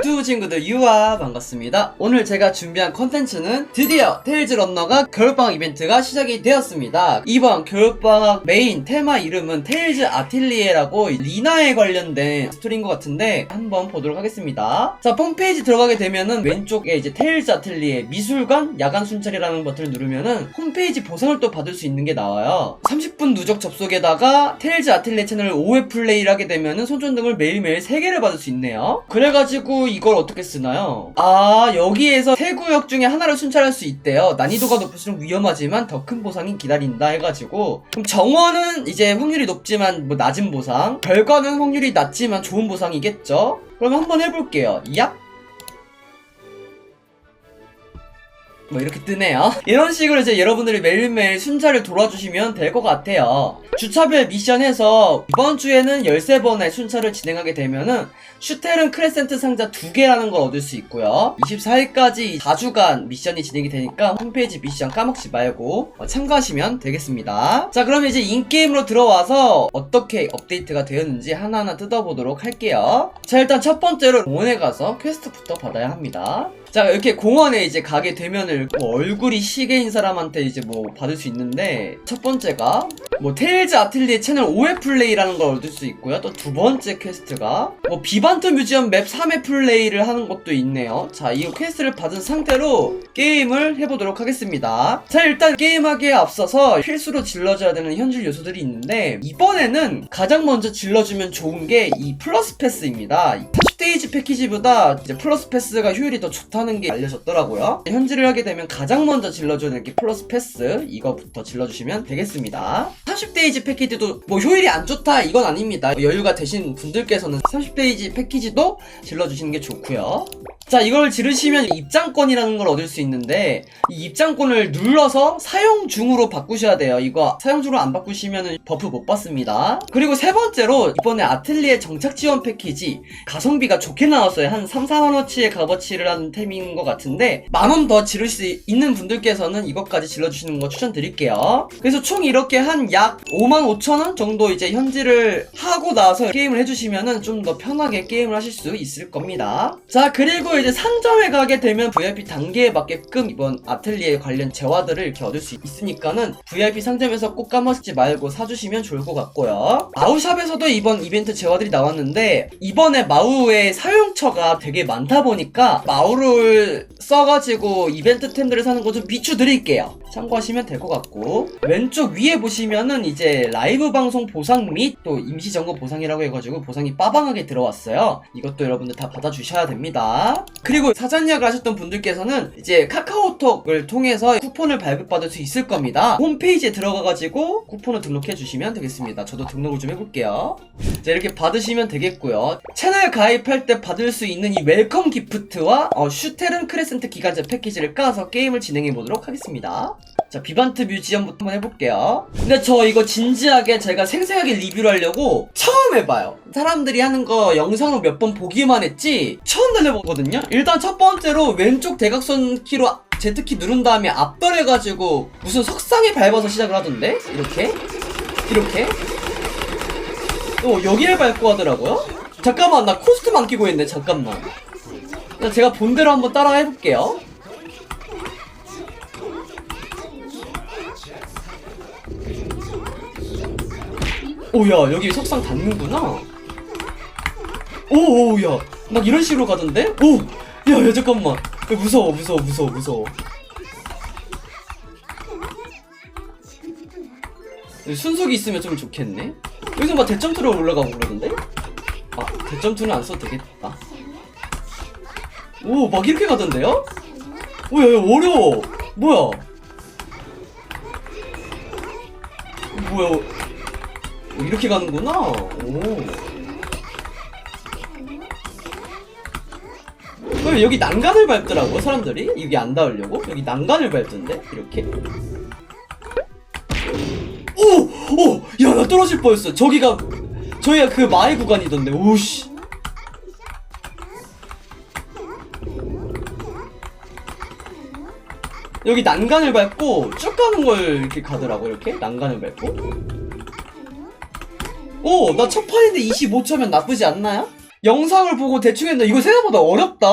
유튜브 친구들 유아 반갑습니다. 오늘 제가 준비한 컨텐츠는 드디어 테일즈 런너가 겨울방학 이벤트가 시작이 되었습니다. 이번 겨울방학 메인 테마 이름은 테일즈 아틸리에라고 리나에 관련된 스토리인 것 같은데 한번 보도록 하겠습니다. 자, 홈페이지 들어가게 되면은 왼쪽에 이제 테일즈 아틀리에 미술관 야간 순찰이라는 버튼을 누르면은 홈페이지 보상을 또 받을 수 있는 게 나와요. 30분 누적 접속에다가 테일즈 아틀리에 채널을 5회 플레이를 하게 되면은 손전등을 매일매일 3개를 받을 수 있네요. 그래가지고 이걸 어떻게 쓰나요? 아, 여기에서 세 구역 중에 하나를 순찰할 수 있대요. 난이도가 높을수록 위험하지만 더 큰 보상이 기다린다 해가지고 그럼 정원은 이제 확률이 높지만 뭐 낮은 보상 별거는 확률이 낮지만 좋은 보상이겠죠? 그럼 한번 해볼게요. 얍! 뭐 이렇게 뜨네요. 이런 식으로 이제 여러분들이 매일매일 순찰을 돌아주시면 될 것 같아요. 주차별 미션에서 이번 주에는 13번의 순찰을 진행하게 되면은 슈테른 크레센트 상자 2개라는 걸 얻을 수 있고요. 24일까지 4주간 미션이 진행이 되니까 홈페이지 미션 까먹지 말고 어, 참가하시면 되겠습니다. 자, 그럼 이제 인게임으로 들어와서 어떻게 업데이트가 되었는지 하나하나 뜯어보도록 할게요. 자, 일단 첫 번째로 공원에 가서 퀘스트부터 받아야 합니다. 자 이렇게 공원에 이제 가게 되면은 뭐 얼굴이 시계인 사람한테 이제 뭐 받을 수 있는데 첫 번째가 뭐 테일즈 아틀리에 채널 5회 플레이라는 걸 얻을 수 있고요. 또 두 번째 퀘스트가 뭐 비반트 뮤지엄 맵 3회 플레이를 하는 것도 있네요. 자 이 퀘스트를 받은 상태로 게임을 해보도록 하겠습니다. 자 일단 게임하기에 앞서서 필수로 질러줘야 되는 현질 요소들이 있는데 이번에는 가장 먼저 질러주면 좋은 게 이 플러스 패스입니다. 40데이지 패키지보다 이제 플러스 패스가 효율이 더 좋다는 게 알려졌더라고요. 현질을 하게 되면 가장 먼저 질러주는 게 플러스 패스. 이거부터 질러주시면 되겠습니다. 30데이지 패키지도 뭐 효율이 안 좋다 이건 아닙니다. 여유가 되신 분들께서는 30데이지 패키지도 질러주시는 게 좋고요. 자 이걸 지르시면 입장권이라는 걸 얻을 수 있는데 이 입장권을 눌러서 사용 중으로 바꾸셔야 돼요. 이거 사용 중으로 안 바꾸시면 버프 못 받습니다. 그리고 세 번째로 이번에 아틀리에 정착 지원 패키지 가성비가 좋게 나왔어요. 한 3, 4만원치의 값어치를 하는 템인 것 같은데 만원 더 지를 수 있는 분들께서는 이것까지 질러주시는 거 추천드릴게요. 그래서 총 이렇게 한 약 5만 5천원 정도 이제 현질을 하고 나서 게임을 해주시면은 좀 더 편하게 게임을 하실 수 있을 겁니다. 자 그리고 이제 상점에 가게 되면 VIP 단계에 맞게끔 이번 아틀리에 관련 재화들을 이렇게 얻을 수 있으니까는 VIP 상점에서 꼭 까먹지 말고 사주시면 좋을 것 같고요. 마우샵에서도 이번 이벤트 재화들이 나왔는데 이번에 마우의 사용처가 되게 많다 보니까 마우를 써가지고 이벤트템들을 사는 거 좀 비추드릴게요. 참고하시면 될 것 같고 왼쪽 위에 보시면은 이제 라이브 방송 보상 및 또 임시 점검 보상이라고 해가지고 보상이 빠방하게 들어왔어요. 이것도 여러분들 다 받아주셔야 됩니다. 그리고 사전 예약을 하셨던 분들께서는 이제 카카오톡을 통해서 쿠폰을 발급받을 수 있을 겁니다. 홈페이지에 들어가가지고 쿠폰을 등록해 주시면 되겠습니다. 저도 등록을 좀 해볼게요. 자 이렇게 받으시면 되겠고요. 채널 가입할 때 받을 수 있는 이 웰컴 기프트와 어, 슈테른 크레센트 기간제 패키지를 까서 게임을 진행해 보도록 하겠습니다. 자 비반트 뮤지엄부터 한번 해볼게요. 근데 저 이거 진지하게 제가 생생하게 리뷰를 하려고 처음 해봐요. 사람들이 하는 거 영상으로 몇 번 보기만 했지 처음 달려보거든요. 일단 첫 번째로 왼쪽 대각선 키로 Z키 누른 다음에 앞돌해가지고 무슨 석상에 밟아서 시작을 하던데? 이렇게? 이렇게? 또 여기를 밟고 하더라고요? 잠깐만 나 코스튬 안 끼고 있네 잠깐만. 자, 제가 본대로 한번 따라 해볼게요 오야 여기 석상 닿는구나. 오오야 막 이런 식으로 가던데? 오야 야 잠깐만. 야, 무서워 무서워 무서워 무서워. 순속이 있으면 좀 좋겠네. 여기서 막 대점투로 올라가고 그러던데? 아 대점투는 안 써도 되겠다. 오 막 이렇게 가던데요? 오야 야 어려워. 뭐야? 뭐야? 오, 이렇게 가는구나. 오. 여기 난간을 밟더라고 사람들이 여기 안 닿으려고 여기 난간을 밟던데 이렇게. 오, 오, 야 나 떨어질 뻔했어. 저기가 저희가 그 마의 구간이던데. 오씨. 여기 난간을 밟고 쭉 가는 걸 이렇게 가더라고 이렇게 난간을 밟고. 오, 나 첫 판인데 25초면 나쁘지 않나요? 영상을 보고 대충 했는데 이거 생각보다 어렵다.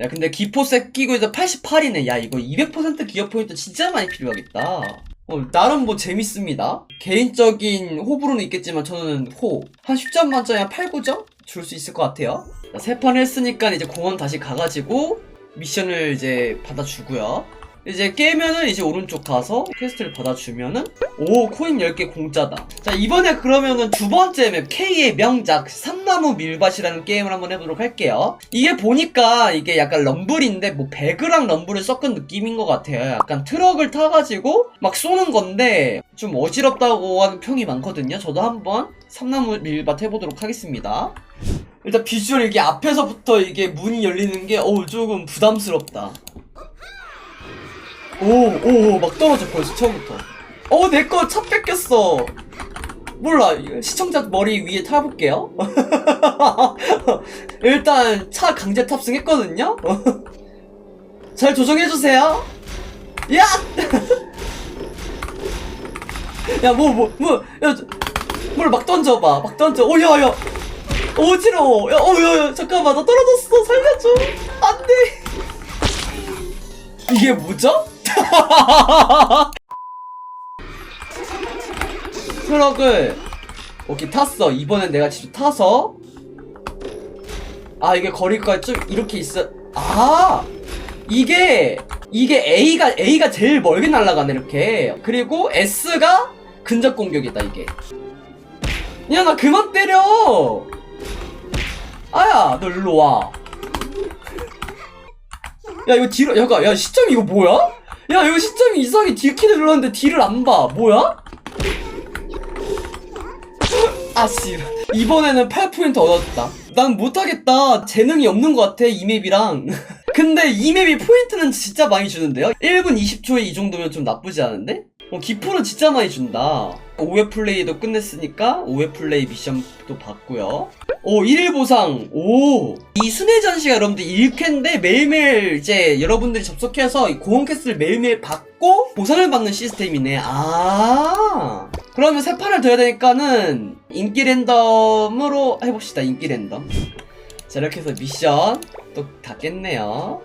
야 근데 기포셋 끼고 이제 88이네. 야 이거 200% 기어 포인트 진짜 많이 필요하겠다. 어, 나름 뭐 재밌습니다. 개인적인 호불호는 있겠지만 저는 호. 한 10점 만점에 한 8, 9점? 줄 수 있을 것 같아요. 세 판 했으니까 이제 공원 다시 가가지고 미션을 이제 받아주고요. 이제 깨면은 이제 오른쪽 가서 퀘스트를 받아주면은 오 코인 10개 공짜다. 자 이번에 그러면은 두 번째 맵 K의 명작 삼나무 밀밭이라는 게임을 한번 해보도록 할게요. 이게 보니까 이게 약간 럼블인데 뭐 배그랑 럼블을 섞은 느낌인 것 같아요. 약간 트럭을 타가지고 막 쏘는 건데 좀 어지럽다고 하는 평이 많거든요. 저도 한번 삼나무 밀밭 해보도록 하겠습니다. 일단 비주얼 이게 앞에서부터 이게 문이 열리는 게 어우 조금 부담스럽다 오, 오, 오, 막 떨어져 벌써 처음부터. 어, 내 거 차 뺏겼어. 몰라, 시청자 머리 위에 타볼게요. 일단 차 강제 탑승했거든요. 잘 조정해주세요. 야, 야, 뭐, 뭐, 뭐, 야, 뭘 막 던져봐, 막 던져. 오, 야, 야, 어지러워. 야, 어, 야, 야, 잠깐만, 나 떨어졌어. 살려줘. 안 돼. 이게 뭐죠? 트럭을 오케이 탔어. 이번엔 내가 직접 타서. 아 이게 거리가 좀 이렇게 있어. 아! 이게 이게 A가 A가 제일 멀게 날아가네 이렇게. 그리고 S가 근접 공격이다 이게. 야 나 그만 때려! 아야 너 일로 와. 야 이거 뒤로 야가 야 시점 이거 뭐야? 야 이거 시점이 이상하게 딜키를 눌렀는데 딜을 안 봐. 뭐야? 아씨 이번에는 8포인트 얻었다. 난 못하겠다. 재능이 없는 것 같아 이 맵이랑. 근데 이 맵이 포인트는 진짜 많이 주는데요? 1분 20초에 이 정도면 좀 나쁘지 않은데? 어, 기포는 진짜 많이 준다. 5회 플레이도 끝냈으니까 5회 플레이 미션도 받고요. 오 1일 보상. 오 이 순회 전시가 여러분들 1회인데 매일매일 이제 여러분들이 접속해서 이 고원 캐스트를 매일매일 받고 보상을 받는 시스템이네. 아. 그러면 세 판을 더 해야 되니까는 인기 랜덤으로 해봅시다 인기 랜덤. 자 이렇게 해서 미션 또 다 깼네요.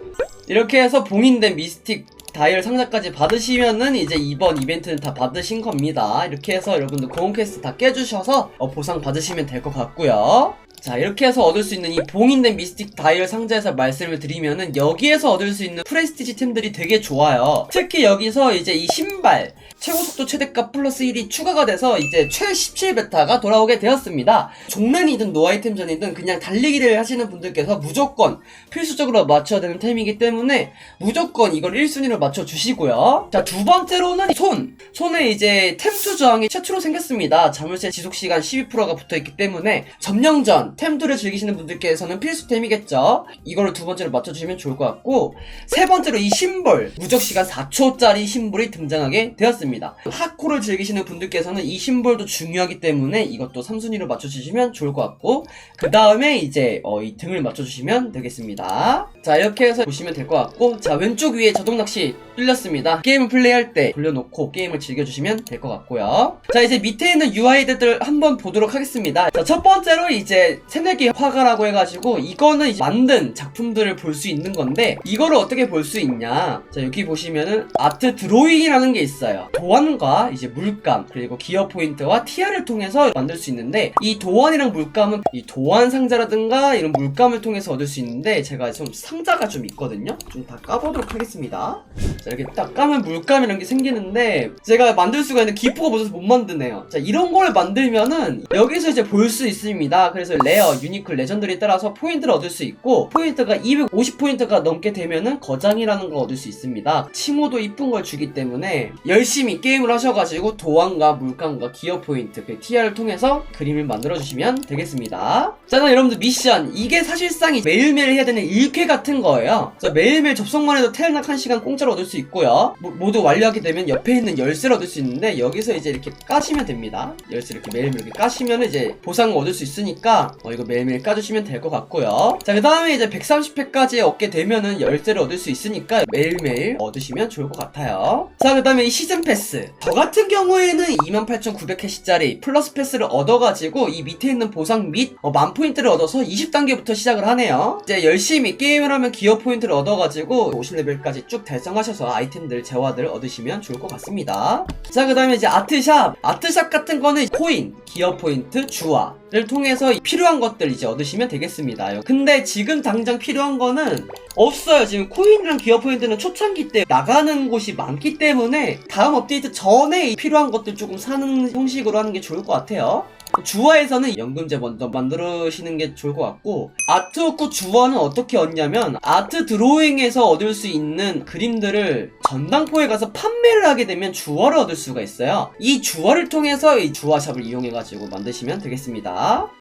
이렇게 해서 봉인된 미스틱 다이얼 상자까지 받으시면은 이제 이번 이벤트는 다 받으신 겁니다. 이렇게 해서 여러분들 고온 퀘스트 다 깨주셔서 어, 보상 받으시면 될 것 같고요. 자 이렇게 해서 얻을 수 있는 이 봉인된 미스틱 다이얼 상자에서 말씀을 드리면은 여기에서 얻을 수 있는 프레스티지 템들이 되게 좋아요. 특히 여기서 이제 이 신발 최고 속도 최대값 플러스 1이 추가가 돼서 이제 최 17베타가 돌아오게 되었습니다. 종랜이든 노아이템전이든 그냥 달리기를 하시는 분들께서 무조건 필수적으로 맞춰야 되는 템이기 때문에 무조건 이걸 1순위로 맞춰주시고요. 자, 두 번째로는 손! 손에 이제 템 투 저항이 최초로 생겼습니다. 자물쇠 지속시간 12%가 붙어있기 때문에 점령전, 템투를 즐기시는 분들께서는 필수템이겠죠. 이거를 두 번째로 맞춰주시면 좋을 것 같고 세 번째로 이 심볼, 무적시간 4초짜리 심볼이 등장하게 되었습니다. 하코를 즐기시는 분들께서는 이 심볼도 중요하기 때문에 이것도 3순위로 맞춰주시면 좋을 것 같고 그 다음에 이제 어, 이 등을 맞춰주시면 되겠습니다. 자 이렇게 해서 보시면 될 것 같고 자 왼쪽 위에 자동낚시 뚫렸습니다. 게임을 플레이할 때 돌려놓고 게임을 즐겨주시면 될 것 같고요. 자 이제 밑에 있는 UI들을 한번 보도록 하겠습니다. 자 첫 번째로 이제 새내기 화가라고 해가지고 이거는 만든 작품들을 볼 수 있는 건데 이거를 어떻게 볼 수 있냐 자 여기 보시면은 아트 드로잉이라는 게 있어요. 도안과 이제 물감 그리고 기어 포인트와 TR을 통해서 만들 수 있는데 이 도안이랑 물감은 이 도안 상자라든가 이런 물감을 통해서 얻을 수 있는데 제가 좀 상자가 좀 있거든요. 좀 다 까보도록 하겠습니다. 자 이렇게 딱 까면 물감이라는 게 생기는데 제가 만들 수가 있는 기포가 못해서 못 만드네요. 자 이런 걸 만들면은 여기서 이제 볼 수 있습니다. 그래서 레어, 유니클, 레전드에 따라서 포인트를 얻을 수 있고 포인트가 250포인트가 넘게 되면은 거장이라는 걸 얻을 수 있습니다. 칭호도 이쁜 걸 주기 때문에 열심히 게임을 하셔가지고 도안과 물감과 기어 포인트 그 TR을 통해서 그림을 만들어 주시면 되겠습니다. 자 그럼 여러분들 미션 이게 사실상 매일매일 해야 되는 일쾌 같은 거예요. 그래서 매일매일 접속만 해도 텔낙 1시간 공짜로 얻을 수 있고요. 모- 모두 완료하게 되면 옆에 있는 열쇠를 얻을 수 있는데 여기서 이제 이렇게 까시면 됩니다. 열쇠 이렇게 매일매일 이렇게 까시면 이제 보상을 얻을 수 있으니까 어, 이거 매일매일 까주시면 될 것 같고요. 자, 그 다음에 이제 130회까지 얻게 되면은 열쇠를 얻을 수 있으니까 매일매일 얻으시면 좋을 것 같아요. 자, 그 다음에 이 시즌 패스. 저 같은 경우에는 28,900캐시짜리 플러스 패스를 얻어가지고 이 밑에 있는 보상 및 어, 만 포인트를 얻어서 20단계부터 시작을 하네요. 이제 열심히 게임을 하면 기어 포인트를 얻어가지고 50레벨까지 쭉 달성하셔서 아이템들, 재화들 얻으시면 좋을 것 같습니다. 자, 그 다음에 이제 아트샵. 아트샵 같은 거는 코인, 기어 포인트, 주화 를 통해서 필요한 것들 이제 얻으시면 되겠습니다. 근데 지금 당장 필요한 거는 없어요. 지금 코인이랑 기어 포인트는 초창기 때 나가는 곳이 많기 때문에 다음 업데이트 전에 필요한 것들 조금 사는 형식으로 하는 게 좋을 것 같아요. 주화에서는 연금제 먼저 만들으시는 게 좋을 것 같고 아트워크 주화는 어떻게 얻냐면 아트 드로잉에서 얻을 수 있는 그림들을 전당포에 가서 판매를 하게 되면 주화를 얻을 수가 있어요. 이 주화를 통해서 이 주화샵을 이용해 가지고 만드시면 되겠습니다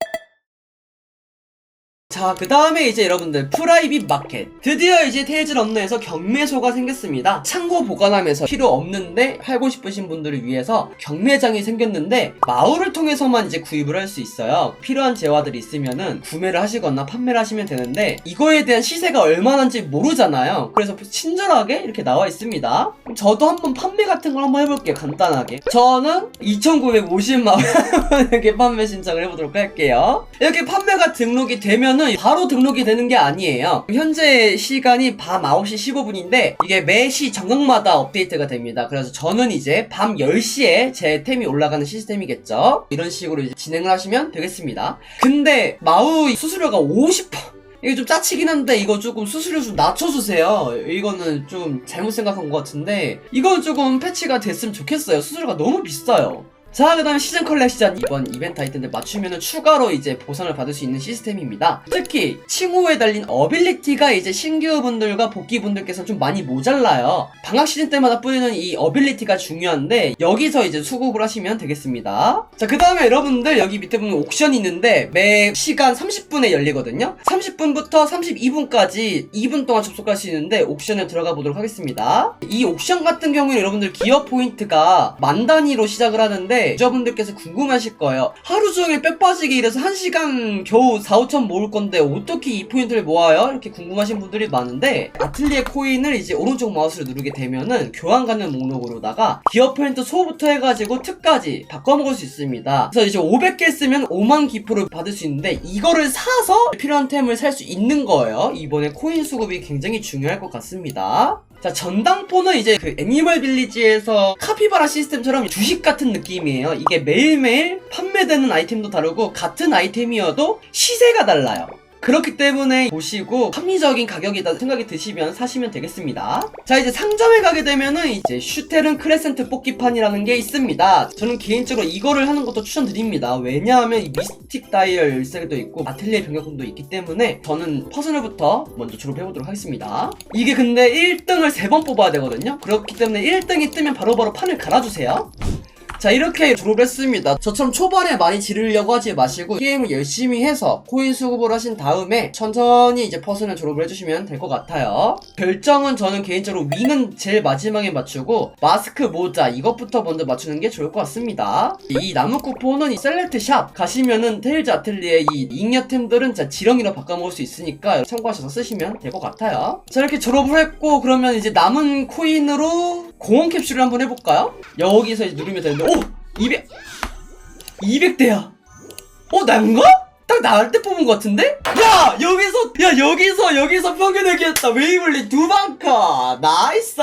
자, 그 다음에 이제 여러분들 프라이빗 마켓. 드디어 이제 테일즈 런너에서 경매소가 생겼습니다. 창고 보관함에서 필요 없는데 팔고 싶으신 분들을 위해서 경매장이 생겼는데 마을을 통해서만 이제 구입을 할 수 있어요. 필요한 재화들이 있으면은 구매를 하시거나 판매를 하시면 되는데 이거에 대한 시세가 얼마나인지 모르잖아요. 그래서 친절하게 이렇게 나와 있습니다 저도 한번 판매 같은 걸 한번 해볼게요 간단하게 저는 2950만 원 이렇게 판매 신청을 해보도록 할게요 이렇게 판매가 등록이 되면은 바로 등록이 되는 게 아니에요. 현재 시간이 밤 9시 15분인데 이게 매시 정각마다 업데이트가 됩니다. 그래서 저는 이제 밤 10시에 제 템이 올라가는 시스템이겠죠. 이런 식으로 진행을 하시면 되겠습니다. 근데 마우 수수료가 50%. 이거 좀 짜치긴 한데 이거 조금 수수료 좀 낮춰주세요. 이거는 좀 잘못 생각한 것 같은데 이건 조금 패치가 됐으면 좋겠어요. 수수료가 너무 비싸요. 자, 그 다음에 시즌 컬렉션 이번 이벤트 아이템들 맞추면은 추가로 이제 보상을 받을 수 있는 시스템입니다. 특히 칭호에 달린 어빌리티가 이제 신규분들과 복귀분들께서 좀 많이 모자라요. 방학 시즌 때마다 뿌리는 이 어빌리티가 중요한데 여기서 이제 수급을 하시면 되겠습니다. 자, 그 다음에 여러분들 여기 밑에 보면 옥션이 있는데 매 시간 30분에 열리거든요. 30분부터 32분까지 2분 동안 접속할 수 있는데 옥션에 들어가 보도록 하겠습니다. 이 옥션 같은 경우에는 여러분들 기어 포인트가 만 단위로 시작을 하는데 유저분들께서 궁금하실 거예요. 하루 종일 빽 빠지게 일해서 1시간 겨우 4, 5천 모을 건데 어떻게 이 포인트를 모아요? 이렇게 궁금하신 분들이 많은데 아틀리에 코인을 이제 오른쪽 마우스를 누르게 되면은 교환 가능 목록으로다가 기어 포인트 소부터 해가지고 특까지 바꿔먹을 수 있습니다. 그래서 이제 500개 쓰면 5만 기프를 받을 수 있는데 이거를 사서 필요한 템을 살 수 있는 거예요. 이번에 코인 수급이 굉장히 중요할 것 같습니다. 자, 전당포는 이제 그 애니멀 빌리지에서 카피바라 시스템처럼 주식 같은 느낌이에요. 이게 매일매일 판매되는 아이템도 다르고 같은 아이템이어도 시세가 달라요. 그렇기 때문에 보시고 합리적인 가격이다 생각이 드시면 사시면 되겠습니다. 자 이제 상점에 가게 되면은 이제 슈테른 크레센트 뽑기판이라는 게 있습니다. 저는 개인적으로 이거를 하는 것도 추천드립니다. 왜냐하면 이 미스틱 다이얼 열쇠도 있고 아틀리에 병역금도 있기 때문에 저는 퍼스널부터 먼저 졸업해보도록 하겠습니다. 이게 근데 1등을 3번 뽑아야 되거든요. 그렇기 때문에 1등이 뜨면 바로바로 판을 갈아주세요. 자 이렇게 졸업을 했습니다. 저처럼 초반에 많이 지르려고 하지 마시고 게임을 열심히 해서 코인 수급을 하신 다음에 천천히 이제 퍼스널 졸업을 해주시면 될 것 같아요. 결정은 저는 개인적으로 위는 제일 마지막에 맞추고 마스크 모자 이것부터 먼저 맞추는 게 좋을 것 같습니다. 이 나무 쿠폰은 이 셀렉트 샵 가시면은 테일즈 아틀리에 이 잉여템들은 진짜 지렁이로 바꿔먹을 수 있으니까 참고하셔서 쓰시면 될 것 같아요. 자 이렇게 졸업을 했고 그러면 이제 남은 코인으로 공원 캡슐을 한번 해볼까요? 여기서 이제 누르면 되는데 오! 200 200대야 어 난가? 딱 나을 때 뽑은 것 같은데? 야 여기서 야 여기서 여기서 평균 얘기했다 웨이블리 두 방카 나이스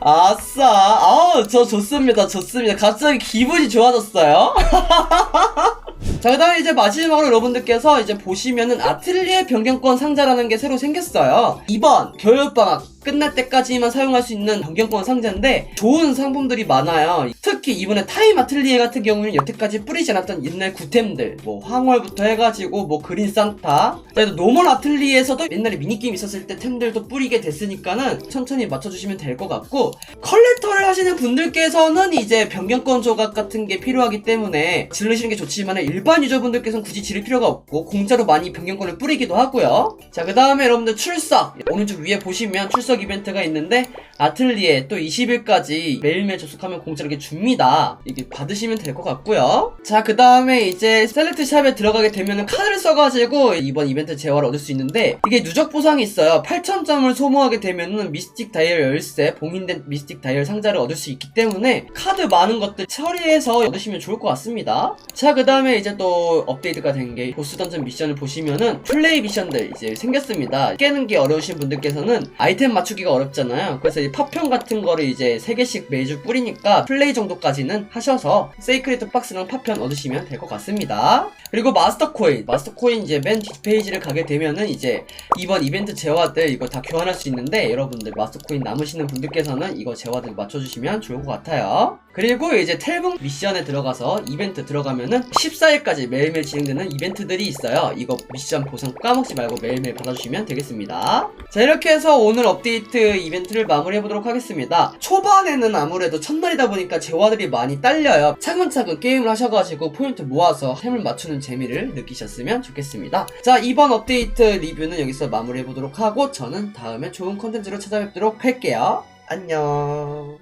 아싸 아저 좋습니다 좋습니다 갑자기 기분이 좋아졌어요 자, 그 다음에 이제 마지막으로 여러분들께서 이제 보시면은 아틀리에 변경권 상자라는 게 새로 생겼어요. 이번 겨울방학 끝날 때까지만 사용할 수 있는 변경권 상자인데 좋은 상품들이 많아요. 특히 이번에 타임 아틀리에 같은 경우는 여태까지 뿌리지 않았던 옛날 구템들 뭐 황홀부터 해가지고 뭐 그린 산타 그래도 노멀 아틀리에서도 옛날에 미니게임 있었을 때 템들도 뿌리게 됐으니까는 천천히 맞춰주시면 될 것 같고 컬렉터를 하시는 분들께서는 이제 변경권 조각 같은 게 필요하기 때문에 지르시는 게 좋지만 일반 유저분들께서는 굳이 지를 필요가 없고 공짜로 많이 변경권을 뿌리기도 하고요 자 그 다음에 여러분들 출석 오른쪽 위에 보시면 출석 접속 이벤트가 있는데 아틀리에 또 20일까지 매일매일 접속하면 공짜로 이렇게 줍니다. 이게 받으시면 될 것 같고요. 자, 그 다음에 이제 셀렉트 샵에 들어가게 되면은 카드를 써가지고 이번 이벤트 재화를 얻을 수 있는데 이게 누적 보상이 있어요. 8,000점을 소모하게 되면은 미스틱 다이얼 열쇠, 봉인된 미스틱 다이얼 상자를 얻을 수 있기 때문에 카드 많은 것들 처리해서 얻으시면 좋을 것 같습니다. 자, 그 다음에 이제 또 업데이트가 된 게 보스 던전 미션을 보시면은 플레이 미션들 이제 생겼습니다. 깨는 게 어려우신 분들께서는 아이템 맞 추기가 어렵잖아요. 그래서 이 파편 같은 거를 이제 3개씩 매주 뿌리니까 플레이 정도까지는 하셔서 세이크리트 박스랑 파편 얻으시면 될 것 같습니다. 그리고 마스터 코인, 마스터 코인 이제 맨 뒷페이지를 가게 되면은 이제 이번 이벤트 재화들 이거 다 교환할 수 있는데 여러분들 마스터 코인 남으시는 분들께서는 이거 재화들 맞춰주시면 좋을 것 같아요. 그리고 이제 텔붕 미션에 들어가서 이벤트 들어가면은 14일까지 매일매일 진행되는 이벤트들이 있어요. 이거 미션 보상 까먹지 말고 매일매일 받아주시면 되겠습니다. 자 이렇게 해서 오늘 업데이트 이벤트를 마무리해보도록 하겠습니다. 초반에는 아무래도 첫날이다 보니까 재화들이 많이 딸려요. 차근차근 게임을 하셔가지고 포인트 모아서 템을 맞추는 재미를 느끼셨으면 좋겠습니다. 자 이번 업데이트 리뷰는 여기서 마무리해보도록 하고 저는 다음에 좋은 컨텐츠로 찾아뵙도록 할게요. 안녕.